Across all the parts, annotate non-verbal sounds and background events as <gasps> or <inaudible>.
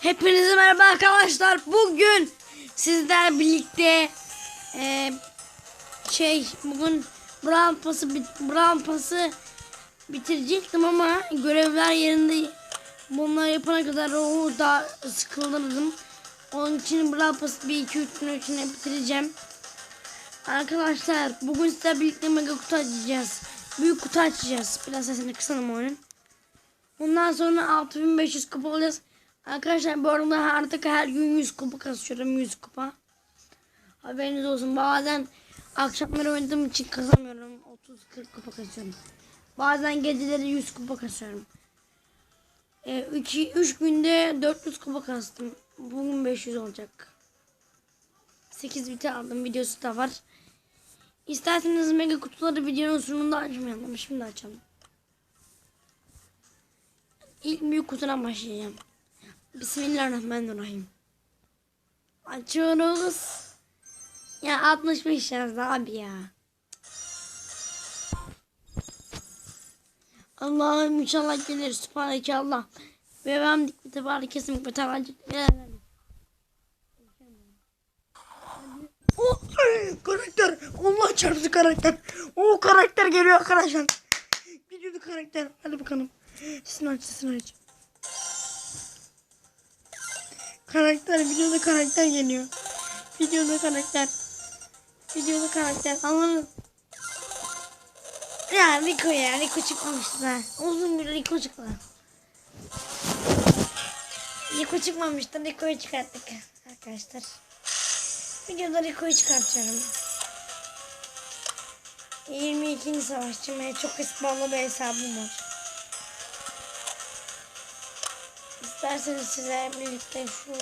Hepinize merhaba arkadaşlar. Bugün sizler birlikte e, şey bugün Brown Pass'ı Brown Pass'ı bitirecektim ama görevler yerinde bunları yapana kadar o da sıkıldım. Onun için Brown Pass'ı bir iki üç gün içinde bitireceğim. Arkadaşlar bugün sizlerle birlikte mega kutu açacağız. Büyük kutu açacağız. Biraz sesini kısalım onun. Ondan sonra 6500 kupa alacağız. Arkadaşlar bu arada artık her gün 100 kupa kasıyorum 100 kupa. Haberiniz olsun. Bazen akşamları oynadığım için kazanmıyorum. 30-40 kupa kasıyorum. Bazen geceleri 100 kupa kasıyorum. 3 e, üç günde 400 kupa kastım. Bugün 500 olacak. 8 biti aldım. Videosu da var. İsterseniz mega kutuları videonun sonunda açmayalım. Şimdi açalım. İlk büyük kutudan başlayacağım. Bismillahirrahmanirrahim. Açıyoruz. Ya 65 yazdı abi ya. Allah'ım inşallah gelir. Sübhaneke Allah. Ve ben dikmete bari kesin bir tane Oh, karakter. Allah çarptı karakter. O karakter geliyor arkadaşlar. Gidiyordu karakter. Hadi bakalım. Sesini aç sesini. Karakter videoda karakter geliyor. Videoda karakter. Videoda karakter. Anladın? Ya Rico ya Rico çıkmamıştı da. Uzun bir Rico çıktı. Rico çıkmamıştı. Rico'yu çıkarttık arkadaşlar. Videoda Rico'yu çıkartıyorum. 22. savaşçı çok ısmarlı bir hesabım var. İsterseniz size birlikte şu.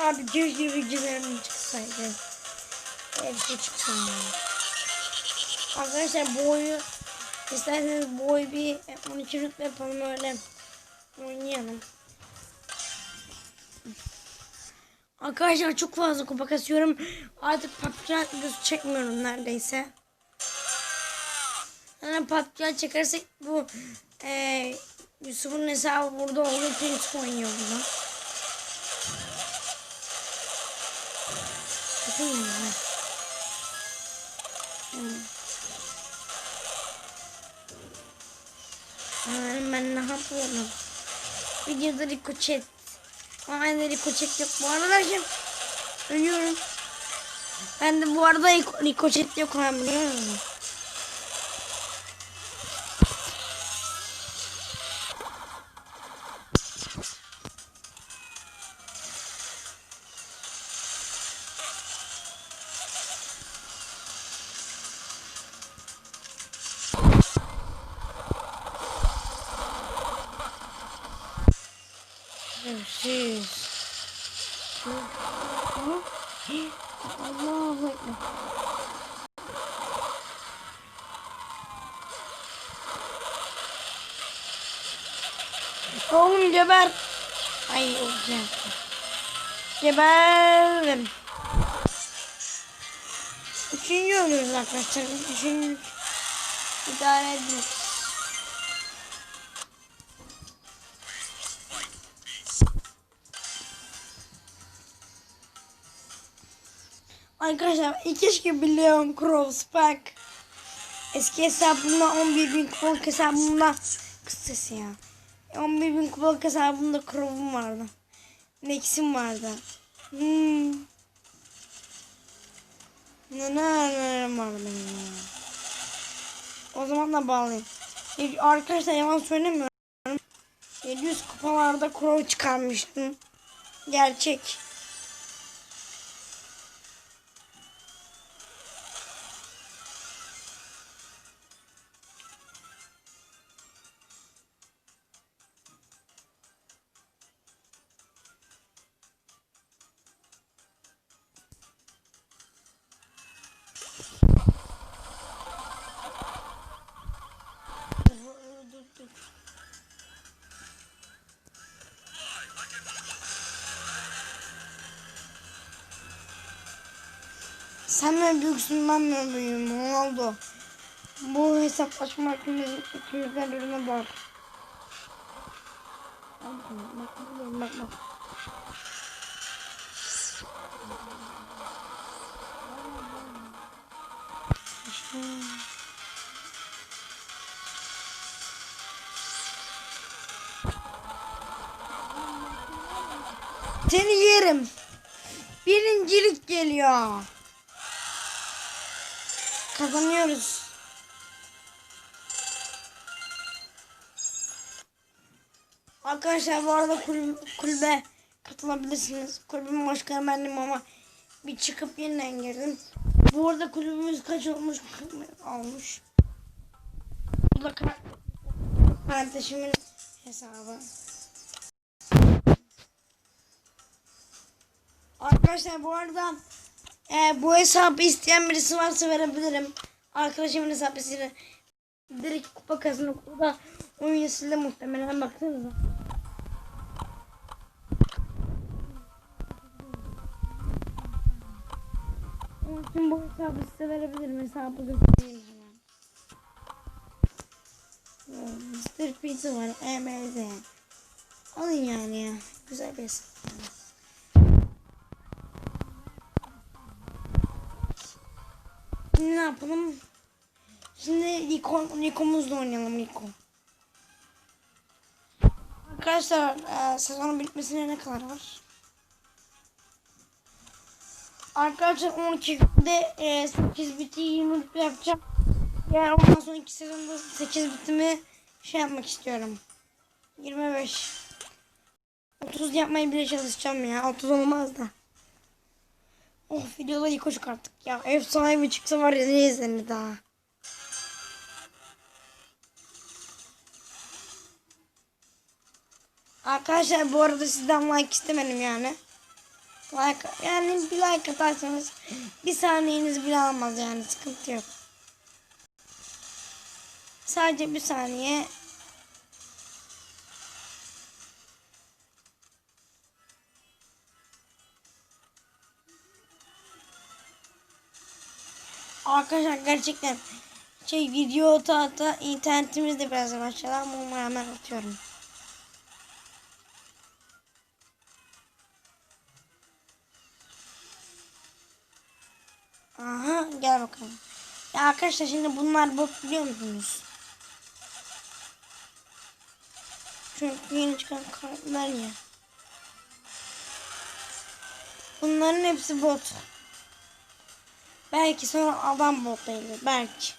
Abi keşke güzel çıksaydı. Hepsi çıksın ya. Arkadaşlar bu oyunu isterseniz bu oyunu bir 12 rütbe yapalım öyle oynayalım. Arkadaşlar çok fazla kupa kasıyorum. Artık PUBG çekmiyorum neredeyse. Yani PUBG çekersek bu e, Yusuf'un hesabı burada olduğu için Yusuf oynuyor burada. Bakın ya. Yani ben ne yapıyorum? Videoda Rico chat. Aynen Rico chat yok bu arada şimdi. Ölüyorum. Ben de bu arada Rico, Rico chat yok biliyor musun? Oğlum geber. Ay olacak. Geberdim. Üçüncü ölüyoruz arkadaşlar. Üçüncü. İdare edin. Arkadaşlar keşke bir Leon Crow Spike. Eski hesabımda 11 bin kupalık hesabımda kız sesi ya. 11 bin kupalık hesabımda Crow'um vardı. Nex'im vardı. Hmm. Neler vardı ya. O zaman da bağlayayım. E, Arkadaşlar yalan söylemiyorum. 700 kupalarda Crow çıkarmıştım. Gerçek. Sen mi büyüksün ben mi büyüğüm Ronaldo? Bu hesaplaşma ikimiz, ikimizden birine var. Bak bak bak bak. Seni yerim. Birincilik geliyor. Kazanıyoruz. Arkadaşlar bu arada kulübe, kulübe katılabilirsiniz. Kulübün başkanı bendim ama bir çıkıp yeniden girdim. Bu arada kulübümüz kaç olmuş? Olmuş. Bu da ka- kardeşimin hesabı. Arkadaşlar bu arada e, bu hesabı isteyen birisi varsa verebilirim. Arkadaşımın hesabı size direkt kupa kazanıp o da oyun sildi muhtemelen baksanıza. Onun için bu hesabı size verebilirim. Hesabı göstereyim hemen. Oh, Mr. Pizza var. EMZ. Alın yani ya. Güzel bir hesap. Şimdi ne yapalım? Şimdi Nikon, Nikon'umuzla oynayalım Nikon. Arkadaşlar e, sezonun bitmesine ne kadar var? Arkadaşlar 12'de e, 8 biti 20 biti yapacağım. Yani ondan sonra 2 sezonda 8 bitimi şey yapmak istiyorum. 25. 30 yapmaya bile çalışacağım ya. 30 olmaz da. Oh videoda iyi koşuk artık ya. Efsane bir çıksa var ya ne izlenir daha. Arkadaşlar bu arada sizden like istemedim yani. Like yani bir like atarsanız bir saniyeniz bile almaz yani sıkıntı yok. Sadece bir saniye. Arkadaşlar gerçekten şey video ata ata internetimiz de biraz yavaşladı ama ona rağmen atıyorum. Aha gel bakalım. Ya arkadaşlar şimdi bunlar bot biliyor musunuz? Çünkü yeni çıkan kartlar ya. Bunların hepsi bot. Belki sonra adam bot değildir. Belki.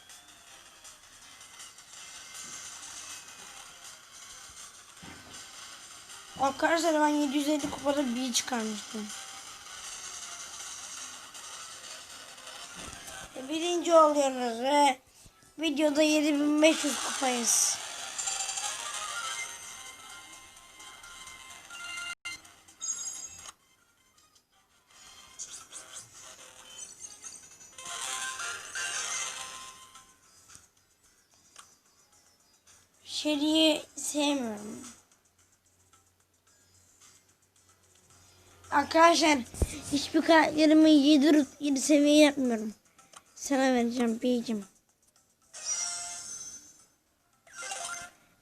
Arkadaşlar ben 750 kupada bir çıkarmıştım. Birinci oluyoruz ve videoda 7500 kupayız. Arkadaşlar hiçbir karakterimi 7, 7 seviye yapmıyorum. Sana vereceğim beyciğim.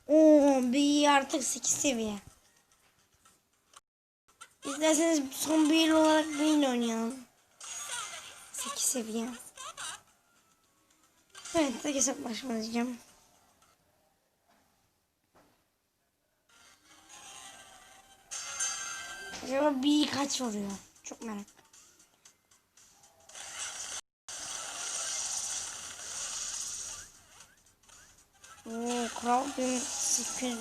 Oo bir artık 8 seviye. İsterseniz son bir olarak beyin oynayalım. 8 seviye. Evet tek hesaplaşma. Acaba bir kaç vuruyor? Çok merak. Oo, kral bir sıfır.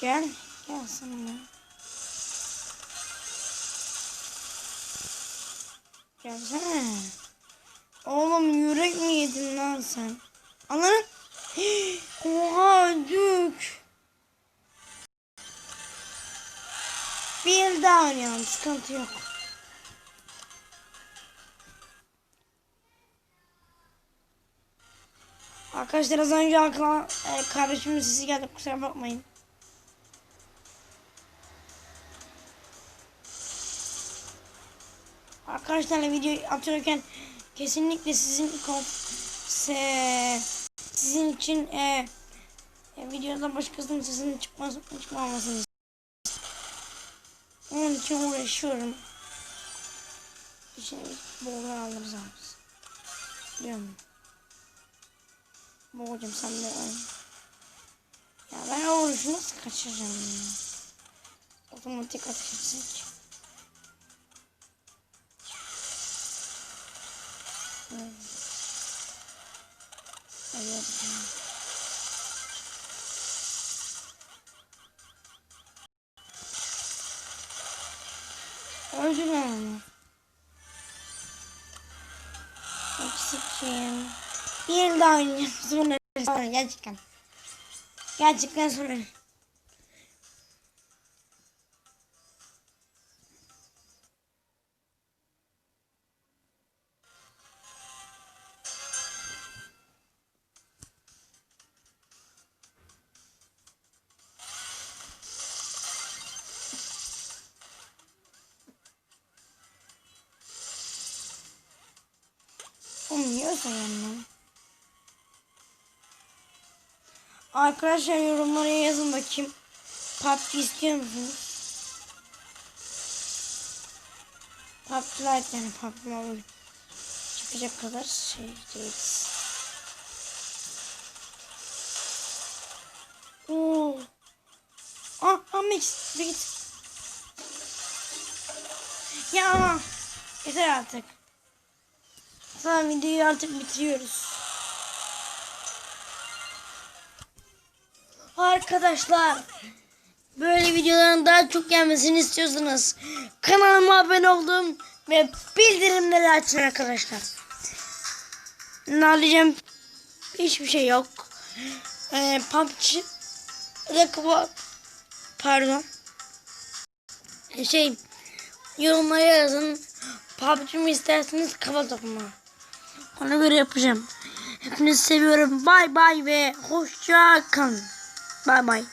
Gel, gel sana. Gelsene. Oğlum yürek mi yedin lan sen? Anladın? <gasps> Oha öldük. Bir daha oynayalım sıkıntı yok. Arkadaşlar az önce aklıma e, kardeşimin sesi geldi kusura bakmayın. Arkadaşlar videoyu atıyorken kesinlikle sizin se, sizin için e, e, videoda başkasının sesinin çıkması çıkmamasını onun için uğraşıyorum. İçine boğular alırız abi. Biliyor musun? Boğacım sen de. Ya ben o vuruşu nasıl kaçıracağım ya? Otomatik ateş etsek. Evet. Öldüm onu. Eksikçiyim. Bir daha oynayacağım. Sonra, sonra gerçekten. Gerçekten sonra. Olmuyorsa yanına. Arkadaşlar yorumlara yazın bakayım. PUBG istiyor musunuz? PUBG Lite yani PUBG Mobile çıkacak kadar şey değiliz. Oo. Ah, ah mix, mix. Ya, yeter artık. Tamam videoyu artık bitiriyoruz. Arkadaşlar böyle videoların daha çok gelmesini istiyorsanız kanalıma abone oldum ve bildirimleri açın arkadaşlar. Ne alacağım? Hiçbir şey yok. Ee, PUBG Rekord pardon şey yorumlara yazın PUBG mi isterseniz kafa topu mu? Ona göre yapacağım. Hepinizi seviyorum. Bay bay ve hoşça kalın. Bay bay.